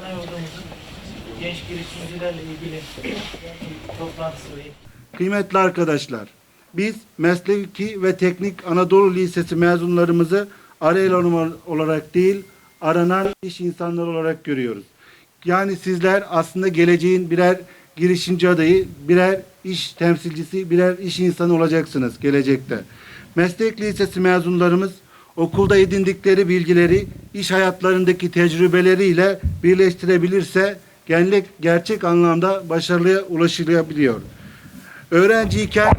Odamızın genç girişimcilerle ilgili toplantısı ve Kıymetli arkadaşlar, biz Mesleki ve Teknik Anadolu Lisesi mezunlarımızı arayılan olarak değil, aranan iş insanları olarak görüyoruz. Yani sizler aslında geleceğin birer girişimci adayı, birer iş temsilcisi, birer iş insanı olacaksınız gelecekte. Meslek lisesi mezunlarımız okulda edindikleri bilgileri iş hayatlarındaki tecrübeleriyle birleştirebilirse genlik gerçek anlamda başarıya ulaşılabiliyor. Öğrenciyken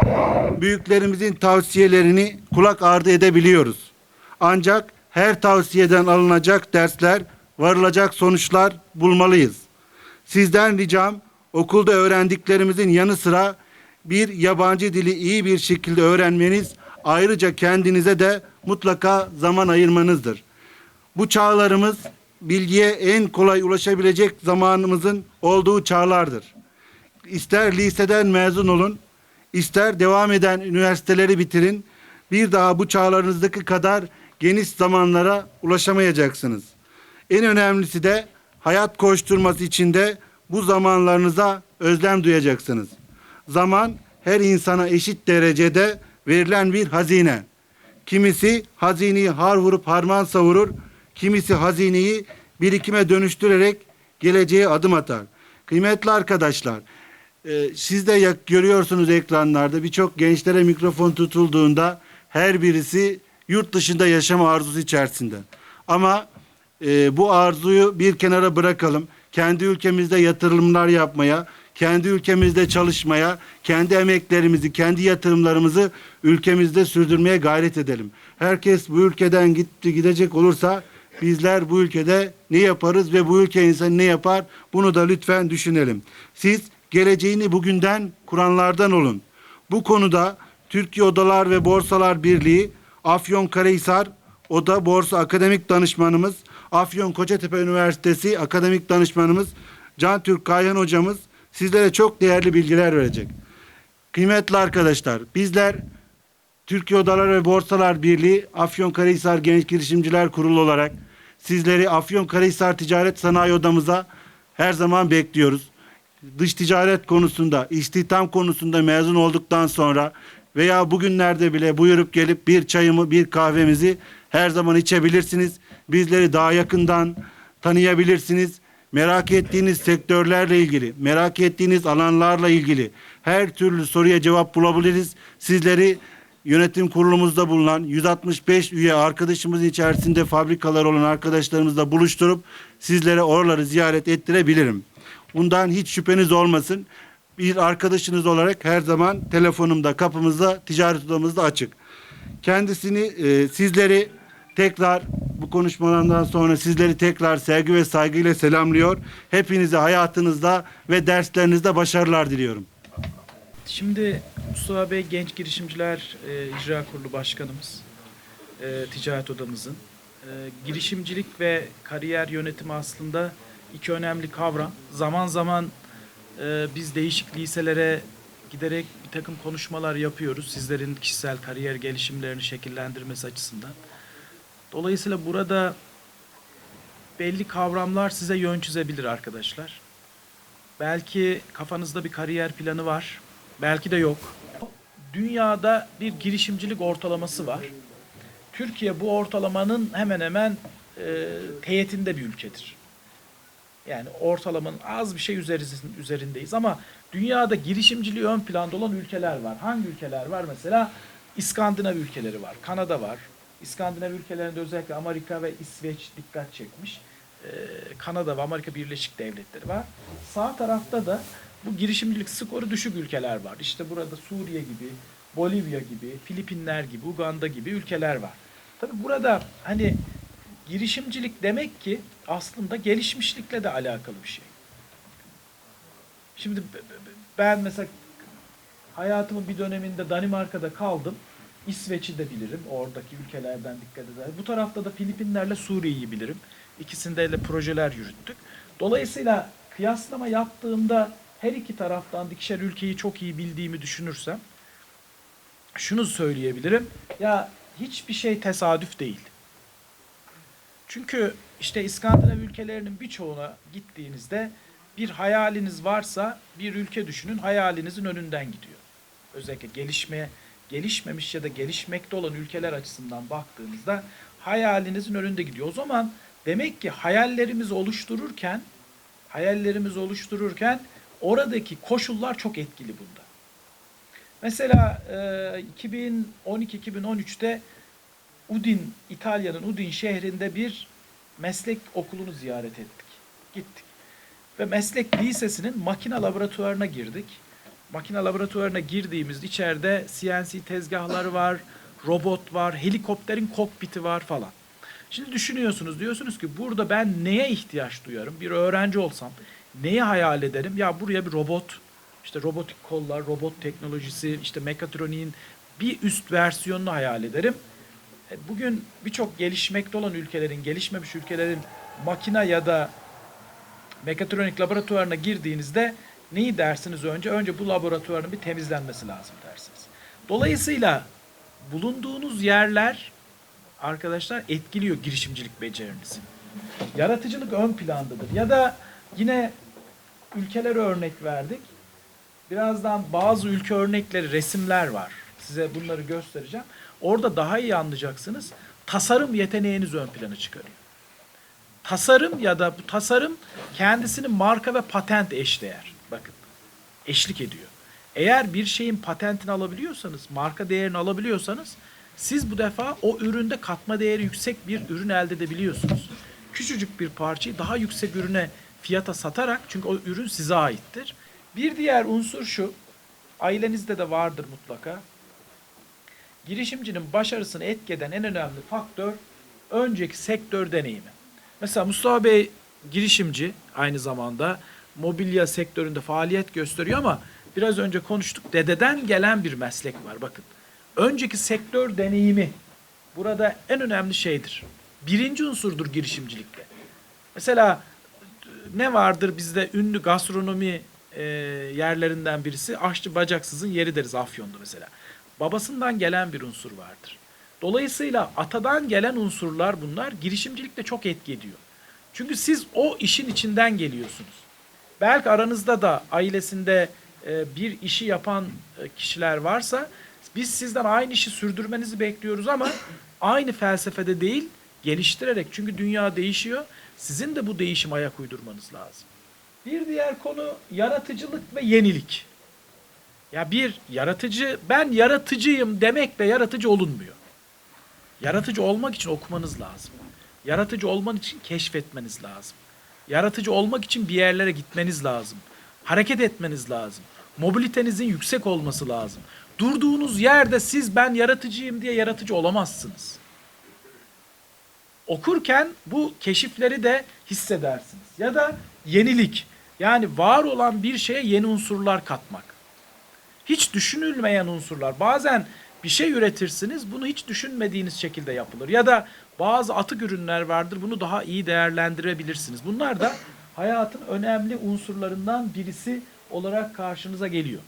büyüklerimizin tavsiyelerini kulak ardı edebiliyoruz. Ancak her tavsiyeden alınacak dersler, varılacak sonuçlar bulmalıyız. Sizden ricam okulda öğrendiklerimizin yanı sıra bir yabancı dili iyi bir şekilde öğrenmeniz, ayrıca kendinize de mutlaka zaman ayırmanızdır. Bu çağlarımız bilgiye en kolay ulaşabilecek zamanımızın olduğu çağlardır. İster liseden mezun olun, ister devam eden üniversiteleri bitirin. Bir daha bu çağlarınızdaki kadar geniş zamanlara ulaşamayacaksınız. En önemlisi de hayat koşturması içinde bu zamanlarınıza özlem duyacaksınız. Zaman her insana eşit derecede verilen bir hazine. Kimisi hazineyi har vurup harman savurur, kimisi hazineyi birikime dönüştürerek geleceğe adım atar. Kıymetli arkadaşlar, e, siz de görüyorsunuz ekranlarda birçok gençlere mikrofon tutulduğunda her birisi yurt dışında yaşama arzusu içerisinde. Ama e, bu arzuyu bir kenara bırakalım. Kendi ülkemizde yatırımlar yapmaya, kendi ülkemizde çalışmaya, kendi emeklerimizi, kendi yatırımlarımızı ülkemizde sürdürmeye gayret edelim. Herkes bu ülkeden gitti gidecek olursa bizler bu ülkede ne yaparız ve bu ülke insanı ne yapar? Bunu da lütfen düşünelim. Siz geleceğini bugünden kuranlardan olun. Bu konuda Türkiye Odalar ve Borsalar Birliği, Afyonkarahisar Oda Borsa Akademik Danışmanımız, Afyon Kocatepe Üniversitesi Akademik Danışmanımız Can Türk Kayhan hocamız sizlere çok değerli bilgiler verecek. Kıymetli arkadaşlar, bizler Türkiye Odalar ve Borsalar Birliği Afyonkarahisar Genç Girişimciler Kurulu olarak sizleri Afyonkarahisar Ticaret Sanayi Odamıza her zaman bekliyoruz. Dış ticaret konusunda, istihdam konusunda mezun olduktan sonra veya bugünlerde bile buyurup gelip bir çayımı, bir kahvemizi her zaman içebilirsiniz. Bizleri daha yakından tanıyabilirsiniz. Merak ettiğiniz sektörlerle ilgili, merak ettiğiniz alanlarla ilgili her türlü soruya cevap bulabiliriz. Sizleri yönetim kurulumuzda bulunan 165 üye arkadaşımızın içerisinde fabrikalar olan arkadaşlarımızla buluşturup sizlere oraları ziyaret ettirebilirim. Bundan hiç şüpheniz olmasın. Bir arkadaşınız olarak her zaman telefonumda, kapımızda, ticaret odamızda açık. Kendisini, e, sizleri tekrar bu konuşmalardan sonra sizleri tekrar sevgi ve saygıyla selamlıyor. Hepinize hayatınızda ve derslerinizde başarılar diliyorum. Şimdi Mustafa Bey Genç Girişimciler e, İcra Kurulu Başkanımız, e, ticaret odamızın. E, girişimcilik ve kariyer yönetimi aslında iki önemli kavram. Zaman zaman e, biz değişik liselere giderek bir takım konuşmalar yapıyoruz. Sizlerin kişisel kariyer gelişimlerini şekillendirmesi açısından. Dolayısıyla burada belli kavramlar size yön çizebilir arkadaşlar. Belki kafanızda bir kariyer planı var. Belki de yok. Dünyada bir girişimcilik ortalaması var. Türkiye bu ortalamanın hemen hemen e, teyitinde bir ülkedir. Yani ortalamanın az bir şey üzerindeyiz ama dünyada girişimciliği ön planda olan ülkeler var. Hangi ülkeler var? Mesela İskandinav ülkeleri var, Kanada var. İskandinav ülkelerinde özellikle Amerika ve İsveç dikkat çekmiş. Ee, Kanada ve Amerika Birleşik Devletleri var. Sağ tarafta da bu girişimcilik skoru düşük ülkeler var. İşte burada Suriye gibi, Bolivya gibi, Filipinler gibi, Uganda gibi ülkeler var. Tabi burada hani girişimcilik demek ki aslında gelişmişlikle de alakalı bir şey. Şimdi ben mesela hayatımın bir döneminde Danimarka'da kaldım. İsveç'i de bilirim. Oradaki ülkelerden dikkat eder. Bu tarafta da Filipinlerle Suriye'yi bilirim. İkisinde de projeler yürüttük. Dolayısıyla kıyaslama yaptığımda her iki taraftan ikişer ülkeyi çok iyi bildiğimi düşünürsem şunu söyleyebilirim. Ya hiçbir şey tesadüf değil. Çünkü işte İskandinav ülkelerinin birçoğuna gittiğinizde bir hayaliniz varsa bir ülke düşünün hayalinizin önünden gidiyor. Özellikle gelişmeye gelişmemiş ya da gelişmekte olan ülkeler açısından baktığınızda hayalinizin önünde gidiyor. O zaman demek ki hayallerimizi oluştururken hayallerimizi oluştururken oradaki koşullar çok etkili bunda. Mesela e, 2012-2013'te Udin, İtalya'nın Udin şehrinde bir meslek okulunu ziyaret ettik. Gittik. Ve meslek lisesinin makine laboratuvarına girdik. Makine laboratuvarına girdiğimizde içeride CNC tezgahları var, robot var, helikopterin kokpiti var falan. Şimdi düşünüyorsunuz, diyorsunuz ki burada ben neye ihtiyaç duyarım? Bir öğrenci olsam neyi hayal ederim? Ya buraya bir robot, işte robotik kollar, robot teknolojisi, işte mekatroniğin bir üst versiyonunu hayal ederim. E, Bugün birçok gelişmekte olan ülkelerin, gelişmemiş ülkelerin makine ya da mekatronik laboratuvarına girdiğinizde neyi dersiniz önce? Önce bu laboratuvarın bir temizlenmesi lazım dersiniz. Dolayısıyla bulunduğunuz yerler arkadaşlar etkiliyor girişimcilik becerinizi. Yaratıcılık ön plandadır. Ya da yine ülkeler örnek verdik. Birazdan bazı ülke örnekleri, resimler var. Size bunları göstereceğim. Orada daha iyi anlayacaksınız. Tasarım yeteneğiniz ön plana çıkarıyor. Tasarım ya da bu tasarım kendisini marka ve patent eşdeğer. Bakın eşlik ediyor. Eğer bir şeyin patentini alabiliyorsanız, marka değerini alabiliyorsanız siz bu defa o üründe katma değeri yüksek bir ürün elde edebiliyorsunuz. Küçücük bir parçayı daha yüksek ürüne fiyata satarak çünkü o ürün size aittir. Bir diğer unsur şu, ailenizde de vardır mutlaka. Girişimcinin başarısını etkeden en önemli faktör önceki sektör deneyimi. Mesela Mustafa Bey girişimci aynı zamanda mobilya sektöründe faaliyet gösteriyor ama biraz önce konuştuk dededen gelen bir meslek var bakın. Önceki sektör deneyimi burada en önemli şeydir. Birinci unsurdur girişimcilikte. Mesela ne vardır bizde ünlü gastronomi e, yerlerinden birisi aşçı bacaksızın yeri deriz Afyon'da mesela. Babasından gelen bir unsur vardır. Dolayısıyla atadan gelen unsurlar bunlar girişimcilikte çok etki ediyor. Çünkü siz o işin içinden geliyorsunuz. Belki aranızda da ailesinde e, bir işi yapan e, kişiler varsa biz sizden aynı işi sürdürmenizi bekliyoruz ama aynı felsefede değil geliştirerek çünkü dünya değişiyor. Sizin de bu değişim ayak uydurmanız lazım. Bir diğer konu yaratıcılık ve yenilik. Ya bir yaratıcı, ben yaratıcıyım demekle yaratıcı olunmuyor. Yaratıcı olmak için okumanız lazım. Yaratıcı olman için keşfetmeniz lazım. Yaratıcı olmak için bir yerlere gitmeniz lazım. Hareket etmeniz lazım. Mobilitenizin yüksek olması lazım. Durduğunuz yerde siz ben yaratıcıyım diye yaratıcı olamazsınız. Okurken bu keşifleri de hissedersiniz. Ya da yenilik. Yani var olan bir şeye yeni unsurlar katmak. Hiç düşünülmeyen unsurlar. Bazen bir şey üretirsiniz bunu hiç düşünmediğiniz şekilde yapılır. Ya da bazı atık ürünler vardır bunu daha iyi değerlendirebilirsiniz. Bunlar da hayatın önemli unsurlarından birisi olarak karşınıza geliyor.